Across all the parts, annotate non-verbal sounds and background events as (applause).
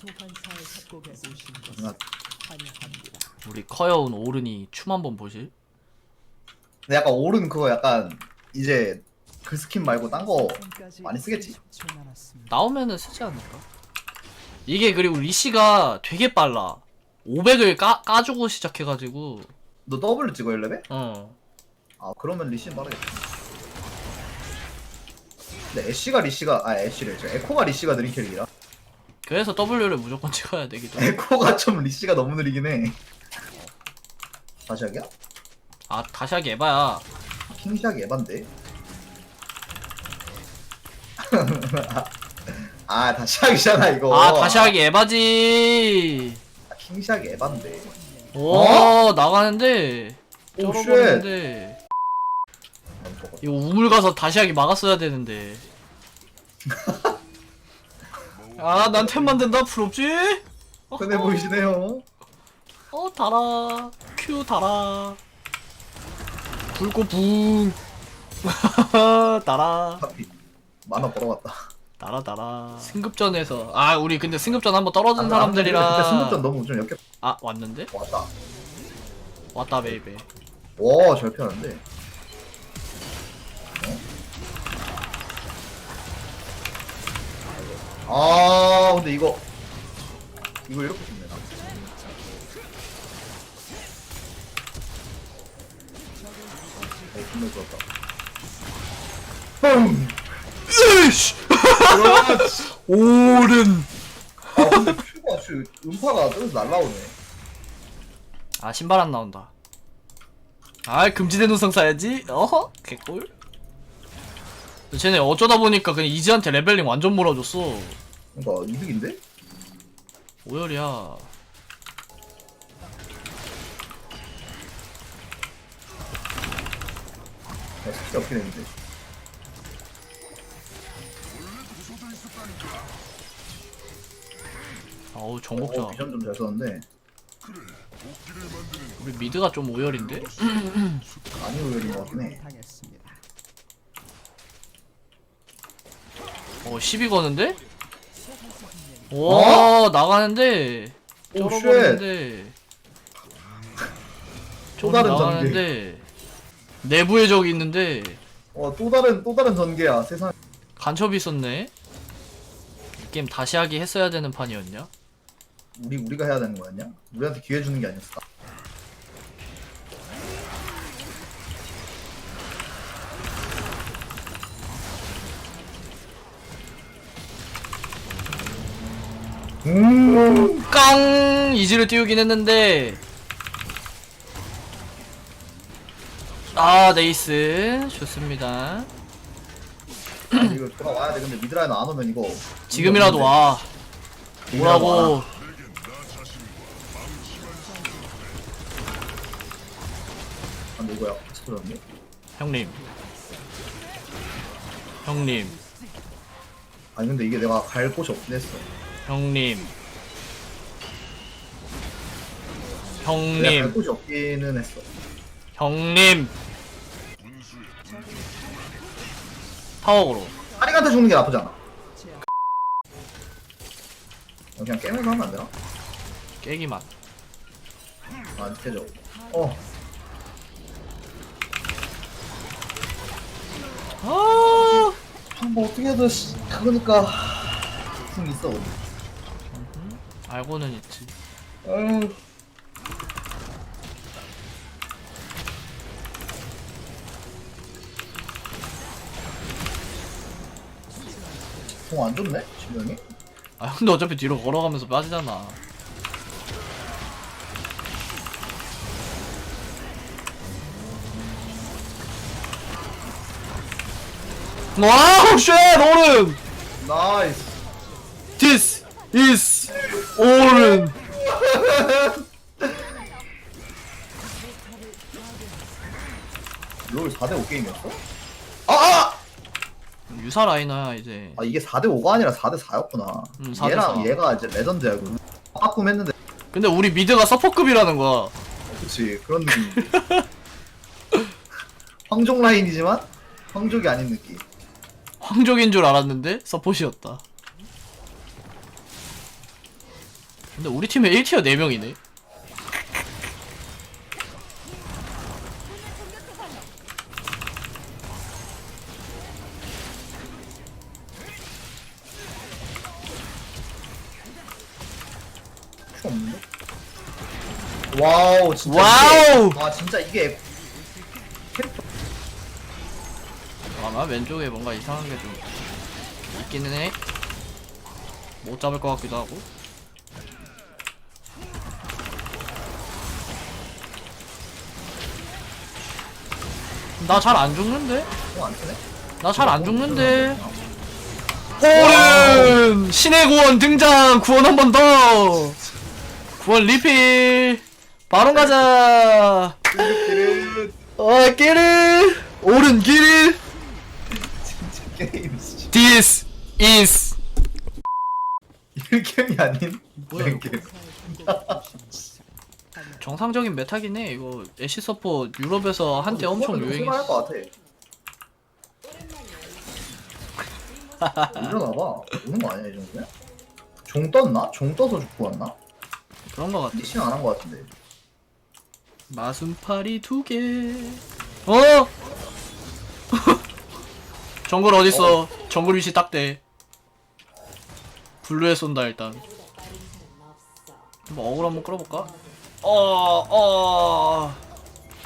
소환사의 협곡에 오신 것을 누나. 환영합니다. 우리 커여운 오른이 춤 한번 보실? 근데 약간 오른 그거 약간 이제 그 스킨 말고 딴 거 많이 쓰겠지? 30초 남았습니다. 나오면은 쓰지 않을까? 이게 그리고 리시가 되게 빨라 500을 까, 까주고 시작해가지고 너 W 찍어 1레벨? 어 아 그러면 리시는 빠르겠다 근데 애쉬가 리시가 아 애쉬래 저 에코가 리시가 느린 캐릭이라 그래서 W를 무조건 (laughs) 찍어야 되기도 해. 에코가 좀 리시가 너무 느리긴 해. 다시 하기야? 아 다시 하기 에바야. 킹샥이 에반데? (laughs) 아 다시 하기잖아 이거. 아 다시 하기 에바지. 아, 킹샥이 에반데. 오 어? 나가는데. 오, 쩔어버리는데. 저거. 이거 우물 가서 다시 하기 막았어야 되는데 (laughs) 아 난 템 만든다. 부럽지? 흔해 보이시네요. 어 달아. 큐 달아. 불고 붕 (laughs) 달아. 하피 만화 벌어갔다. 달아 달아. 승급전에서. 아 우리 근데 승급전 한번 떨어진 근데 사람들이라. 승급전 너무 좀 역겹 아 왔는데? 왔다. 왔다 베이베. 와 잘 피하는데 아 근데 이거 이거 이렇게 죽네 나. 어, 존나 좋았다. 뻥! 으이씨! 그렇지 (laughs) 오른. 아 근데 퓨가 주 음파가 저기서 날라오네. 아 신발 안 나온다. 아 금지된 우성 사야지. 어허 개꿀 쟤네 어쩌다 보니까 그냥 이지한테 레벨링 완전 몰아줬어 그러니까 이득인데? 오열이야 나 진짜 없긴 했는데 아우 어, 정복자 비전 좀 잘 썼는데 우리 미드가 좀 오열인데? 많이 오열인 것 같긴 해 당했습니다. 어12 거는데? 와 나가는데 오, 쩔어버리는데 또 다른 나가는데 내부의 적이 있는데 어, 또 다른 또 다른 전개야 세상. 간첩이 있었네 이 게임 다시 하기 했어야 되는 판이었냐? 우리 우리가 해야 되는 거였냐? 우리한테 기회 주는 게 아니었어. 깡! 이지를 띄우긴 했는데 아 네이스 좋습니다 아니, 이거 돌아와야 돼. 근데 미드라인 안 오면 이거. 지금이라도 와 지금이라도 오라고 와. 아, 누구야? 스토리였네. 형님 형님 아니 근데 이게 내가 갈 곳이 없긴 했어. 형님 갈 형님 곳이 없기는 했어. 형님 타워으로 아리한테 죽는 게 나쁘지 않아. 어, 그냥 게임에서 하면 안 되나? 깨기만 안 깨져. 어. 아 뭐 어떻게 해도 씨, 그거니까 승 있어. 알고는 있지 아유. 공안 좋네 지명이. 아 근데 어차피 뒤로 걸어가면서 빠지잖아 와우 쉣 오른 나이스. This is 오른 롤 4대 5 게임이었어? 아! 아! 유사 라이너야 이제 아 이게 4대 5가 아니라 4대 4였구나. 음, 4대 얘랑 4. 얘가 이제 레전드야 그. 바꿈 했는데. 근데 우리 미드가 서포급이라는 거야 그치 그런 느낌. (laughs) 황족 라인이지만 황족이 아닌 느낌. 황족인 줄 알았는데 서폿이었다 근데 우리 팀에 1티어 4명이네 필요 없는데? 와우 진짜 와우! 이게, 와 진짜 이게 아마 왼쪽에 뭔가 이상한 게 좀 있기는 해. 못 잡을 것 같기도 하고. 나 잘 안 죽는데? 안 쓰네? 나 잘 안 죽는데? 오른! 신의 구원 등장! 구원 한 번 더! 구원 리필! 바로 가자! 어, 끼를! 오른 길! 진짜 게임 진짜 This is 일gem이 아닌 뭐야, 랭겜. (laughs) 정상적인 메타긴 해. 이거 애쉬 서포 유럽에서 한때 엄청 유행했어. 할것 같아 (laughs) 일어나봐 오는 거 아니야 이 정도면? 종 떴나? 종 떠서 죽고 왔나? 그런 거 같아. 미션 안한 거 같은데 마순파리 두 개. 어? (laughs) 정글 어딨어? 정글 위치 딱대. 블루에 쏜다 일단. 한번 어글 한번 끌어볼까? 어, 어,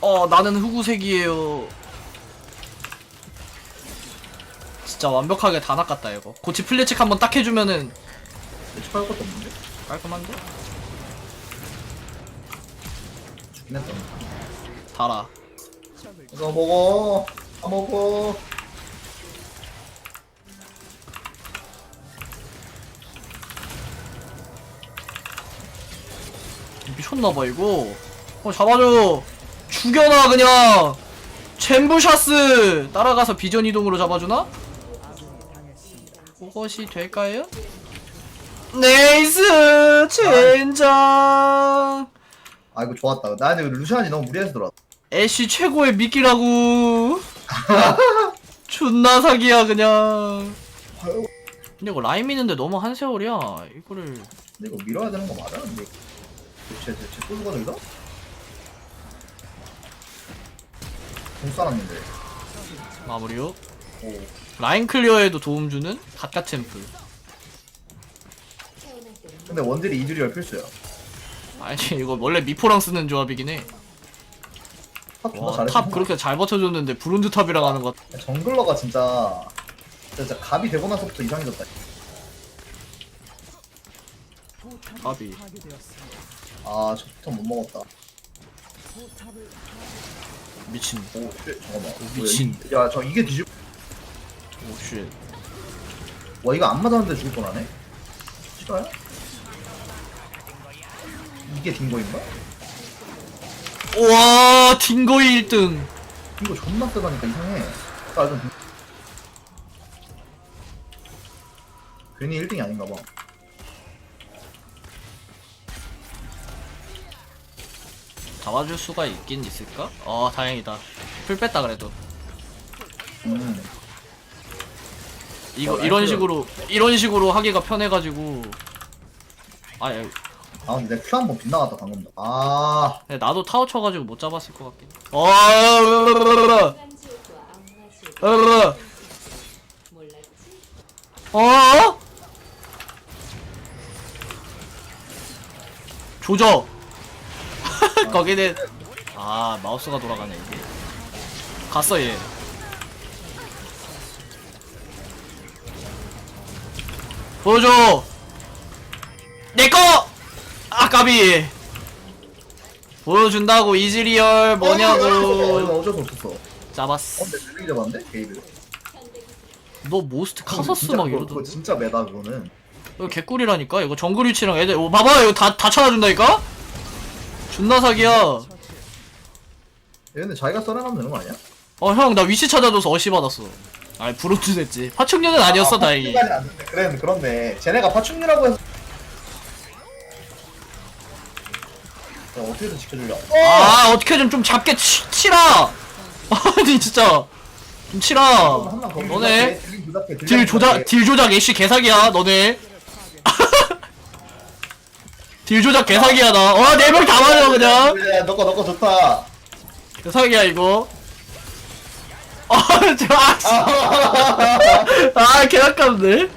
어, 나는 흑우색이에요. 진짜 완벽하게 다 낚았다 이거. 고치 플래칙 한번 딱 해주면은 예측할 것도 없는데? 깔끔한데? 죽긴 했다 달아. 이거 먹어 다 먹어 미쳤나봐 이거. 어 잡아줘. 죽여놔 그냥. 챔부샤스! 따라가서 비전 이동으로 잡아주나? 그것이 될까요? 네이스! 젠장! 아 이거 좋았다. 나 근데 루시안이 너무 무리해서 들어왔다. 애쉬 최고의 미끼라고. (laughs) 존나 사기야 그냥. 근데 이거 라인 미는데 너무 한 세월이야. 이거를. 근데 이거 밀어야 되는 거 맞아? 근데 쟤 쟤쟤 또 누가 저기다? 공 쏴놨는데. 마무리요. 오. 라인 클리어에도 도움 주는 갓갓 챔프 근데 원딜이 이즈리얼 필수야. 아니 이거 원래 미포랑 쓰는 조합이긴 해. 탑 존나 와, 잘했어. 탑 그렇게 잘 버텨줬는데 브론즈 탑이랑 하는 것. 같- 정글러가 진짜 진짜 갑이 되고 나서부터 이상해졌다 파괴되었습니다. 아 저부터 못 먹었다 미친. 오 쉣, 잠깐만 미친. 야저 이게 뒤집 오 쉣. 와 이거 안 맞았는데 죽을 뻔하네 싫어요? 이게 딩고인가? 와 팅거이 1등. 이거 존나 세다니까 이상해 아 좀... 괜히 1등이 아닌가 봐 잡아줄 수가 있긴 있을까? 어 다행이다. 풀 뺐다 그래도. 음. 이거 어, 이런 나이스. 식으로 이런 식으로 하기가 편해가지고. 아 야, 아 근데 내가 큐한 번 빗나갔다 방금 아 근데 나도 타워 쳐가지고 못 잡았을 것 같긴. 어. 으르르르르. 으르르르. 어? 조져. 거기는 아 마우스가 돌아가네 이게. 갔어 얘. 보여줘. 내꺼. 아까비. 보여준다고 이즈리얼 어, 뭐냐고. 어쩔 수 없었어 어 잡았어. 근데 되게 잡았는데? 게이드 너 모스트 카서스 막 그거 이러던데. 진짜 매다 그거는 이거 개꿀이라니까? 이거 정글 위치랑 애들, 오, 봐봐! 이거 다, 다 찾아준다니까? 존나 사기야. 얘 근데 자기가 써내가면 되는 거 아니야? 어, 형, 나 위치 찾아줘서 어시 받았어. 아이, 브론즈 됐지. 파충류는 아니었어, 다행히. 파충류까지는 안 됐네. 그래 그렇네 쟤네가 파충류라고 해서 야, 어떻게든 지켜주려 아, 어떻게든 좀 잡게 치, 치라! (laughs) 아니, 진짜. 좀 치라. 너네. 딜 조작, 딜 조작 애쉬 개사기야, 너네. 딜 조작 개사기야 나. 어, 네명 다 맞아 그냥. 야, 너거 너거 좋다. 개사기야 이거. 어, (laughs) 저 아, (laughs) 아, 개아깝네.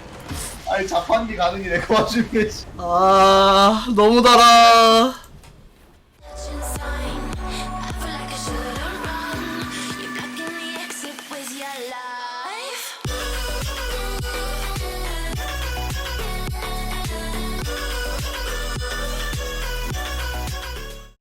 아니 자판기 가능이네 그 와중에. 아, 너무 달아.